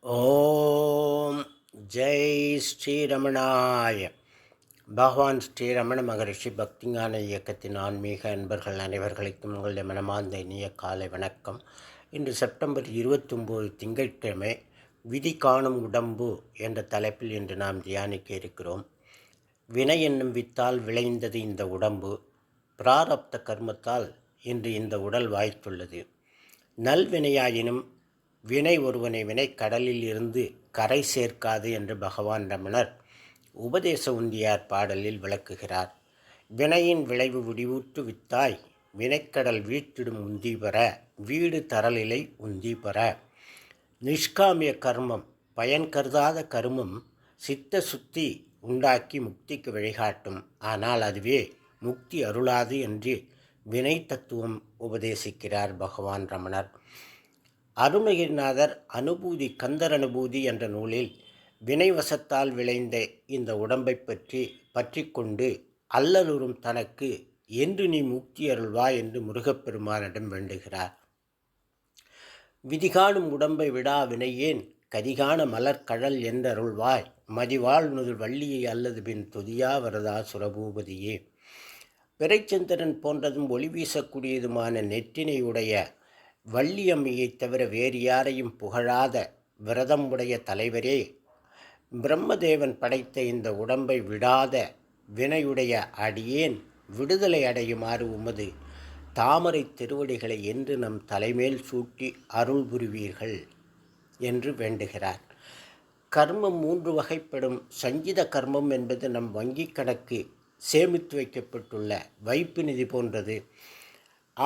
ஓம் ஜெய் ஸ்ரீரமணாய. பகவான் ஸ்ரீரமண மகரிஷி பக்திஞான இயக்கத்தின் ஆன்மீக அன்பர்கள் அனைவர்களுக்கும் உங்களுடைய மனமார்ந்த இனிய காலை வணக்கம். இன்று செப்டம்பர் இருபத்தொம்போது திங்கட்கிழமை விதி காணும் உடம்பு என்ற தலைப்பில் இன்று நாம் தியானிக்க இருக்கிறோம். வினை என்னும் வித்தால் விளைந்தது இந்த உடம்பு. பிராரப்த கர்மத்தால் இன்று இந்த உடல் வாய்த்துள்ளது. நல்வினையாயினும் வினை ஒருவனை வினை கடலில் இருந்து கரை சேர்க்காது என்று பகவான் ரமணர் உபதேச உந்தியார் பாடலில் விளக்குகிறார். வினையின் விளைவு விடிவுற்று வித்தாய் வினைக்கடல் வீட்டிடும் உந்தி பெற வீடு தரலிலை உந்தி பெற. நிஷ்காமிய கர்மம் பயன் கருதாத கருமம் சித்த சுத்தி உண்டாக்கி முக்திக்கு வழிகாட்டும். ஆனால் அதுவே முக்தி அருளாது என்று வினை தத்துவம் உபதேசிக்கிறார் பகவான் ரமணர். அருணகிரிநாதர் அனுபூதி கந்தர் அனுபூதி என்ற நூலில் வினைவசத்தால் விளைந்த இந்த உடம்பை பற்றி பற்றி கொண்டு அல்லலுறும் தனக்கு என்று நீ முக்தி அருள்வா என்று முருகப்பெருமானிடம் வேண்டுகிறார். விதிகாணும் உடம்பை விடா வினையேன் கதிகான மலர்கழல் என்றருள்வாய் மதிவாழ் நுதல் வள்ளியை அல்லது பின் துதியா வரதா சுரபூபதியே. பிறைச்சந்திரன் போன்றதும் ஒளி வீசக்கூடியதுமான நெற்றினையுடைய வள்ளியம்மையைத் தவிர வேறு யாரையும் புகழாத விரதம் உடைய தலைவரே பிரம்மதேவன் படைத்த இந்த உடம்பை விடாத வினையுடைய அடியேன் விடுதலை அடையுமாறு உமது தாமரை திருவடிகளை என்று நம் தலைமேல் சூட்டி அருள் புரிவீர்கள் என்று வேண்டுகிறார். கர்மம் மூன்று வகைப்படும். சங்கீத கர்மம் என்பது நம் வங்கிக் கணக்கு சேமித்து வைக்கப்பட்டுள்ள வைப்பு நிதி போன்றது.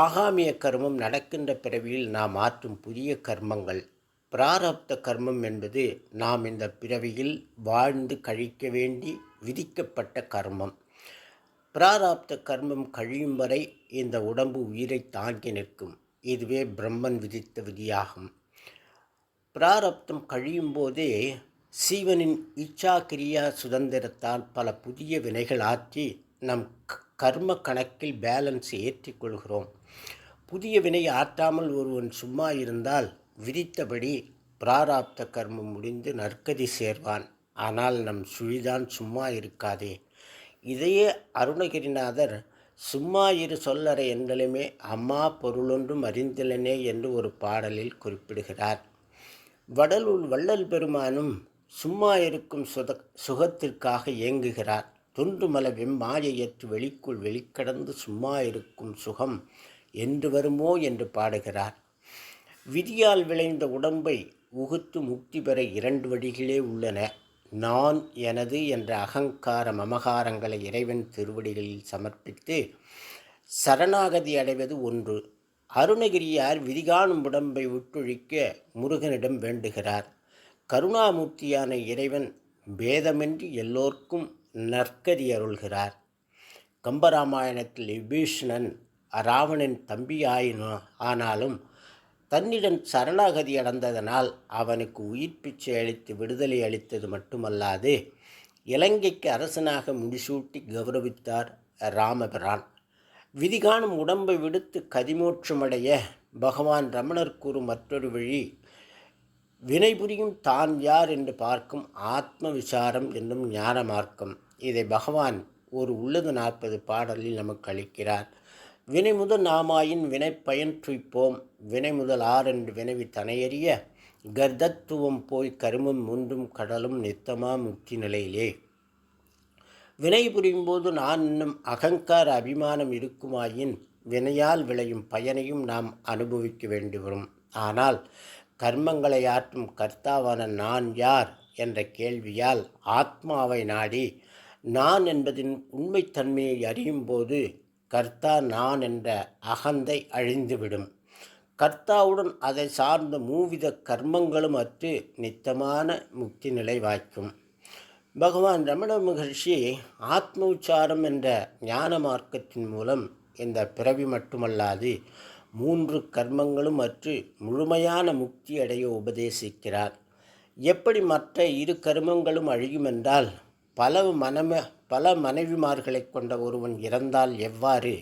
ஆகாமிய கர்மம் நடக்கின்ற பிறவியில் நாம் ஆற்றும் புதிய கர்மங்கள். பிராரப்த கர்மம் என்பது நாம் இந்த பிறவியில் வாழ்ந்து கழிக்க வேண்டி விதிக்கப்பட்ட கர்மம். பிராராப்த கர்மம் கழியும் வரை இந்த உடம்பு உயிரை தாங்கி நிற்கும். இதுவே பிரம்மன் விதித்த விதியாகும். பிராரப்தம் கழியும் போதே சீவனின் இச்சா கிரியா சுதந்திரத்தால் பல புதிய வினைகள் ஆற்றி நம் கர்ம கணக்கில் பேலன்ஸ் ஏற்றிக்கொள்கிறோம் புதிய வினை ஆற்றாமல் ஒருவன் சும்மா இருந்தால் விதித்தபடி பிராராப்த கர்மம் முடிந்து நற்கதி சேர்வான். ஆனால் நம் சுழிதான் சும்மா இருக்காதே. இதையே அருணகிரிநாதர் சும்மா இரு சொல்லறை என்றலுமே அம்மா பொருளொன்றும் அறிந்திலனே என்று ஒரு பாடலில் குறிப்பிடுகிறார். வடலூர் வள்ளல் பெருமானும் சும்மா இருக்கும் சுத சுகத்திற்காக இயங்குகிறார். மாயை ஏற்று வெளிக்குள் வெளிக்கடந்து சும்மா இருக்கும் சுகம் என்று வருமோ என்று பாடுகிறார். விதியால் விளைந்த உடம்பை உகுத்து முக்தி பெற இரண்டு வழிகளே உள்ளன. நான் எனது என்ற அகங்கார மமகாரங்களை இறைவன் திருவடிகளில் சமர்ப்பித்து சரணாகதி அடைவது ஒன்று. அருணகிரியார் விதிகாணும் உடம்பை உட்டொழிக்க முருகனிடம் வேண்டுகிறார். கருணாமூர்த்தியான இறைவன் பேதமின்றி எல்லோர்க்கும் நற்கதி அருள்கிறார். கம்பராமாயணத்தில் விபீஷணன் ராவணன் தம்பியாயினோ ஆனாலும் தன்னிடம் சரணாகதி அடைந்ததனால் அவனுக்கு உயிர் பிச்சை அளித்து விடுதலை அளித்தது மட்டுமல்லாது இலங்கைக்கு அரசனாக முடிசூட்டி கௌரவித்தார் ராமபிரான் விதிகாணும் உடம்பை விடுத்து கதிமோட்சமடைய பகவான் ரமணர் கூறும் மற்றொரு வழி வினைபுரியும் தான் யார் என்று பார்க்கும் ஆத்ம விசாரம் என்னும் ஞான மார்க்கம் இதை பகவான் ஒரு உள்ளது நாற்பது பாடலில் நமக்கு அளிக்கிறார். வினை முதல் நாமாயின் வினை பயன் துய்ப்போம் வினை முதல் ஆறென்று வினைவி தனையறிய கர்தத்துவம் போய் கருமம் முன்றும் கடலும் நித்தமா முக்தி நிலையிலே. வினை புரியும் போது நான் இன்னும் அகங்கார அபிமானம் இருக்குமாயின் வினையால் விளையும் பயனையும் நாம் அனுபவிக்க வேண்டி வரும் ஆனால் கர்மங்களை ஆற்றும் கர்த்தாவான நான் யார் என்ற கேள்வியால் ஆத்மாவை நாடி நான் என்பதின் உண்மைத்தன்மையை அறியும் போது கர்த்தா நான் என்ற அகந்தை அழிந்துவிடும். கர்த்தாவுடன் அதை சார்ந்த மூவித கர்மங்களும் அற்று நித்தமான முக்தி நிலை வாய்க்கும். பகவான் ரமண மகர்ஷி ஆத்ம உச்சாரம் என்ற ஞான மார்க்கத்தின் மூலம் இந்த பிறவி மட்டுமல்லாது மூன்று கர்மங்களும் அற்று முழுமையான முக்தி அடைய உபதேசிக்கிறார். எப்படி மற்ற இரு கர்மங்களும் அழியும் என்றால் பல மனம பல மனைவிமார்களை கொண்ட ஒருவன் இறந்தால் எவ்வாறு?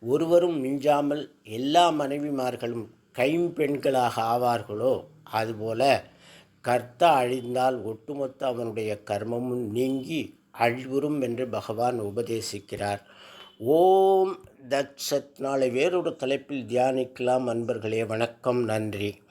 ஒருவரும் மிஞ்சாமல் எல்லா மனைவிமார்களும் கைம்பெண்களாக ஆவார்களோ? அதுபோல கர்த்தா அழிந்தால் ஒட்டுமொத்த அவனுடைய கர்மமும் நீங்கி அழிவுறும் என்று பகவான் உபதேசிக்கிறார். ஓம் தத் சத். நாளை வேறொரு தலைப்பில் தியானிக்கலாம். அன்பர்களே வணக்கம். நன்றி.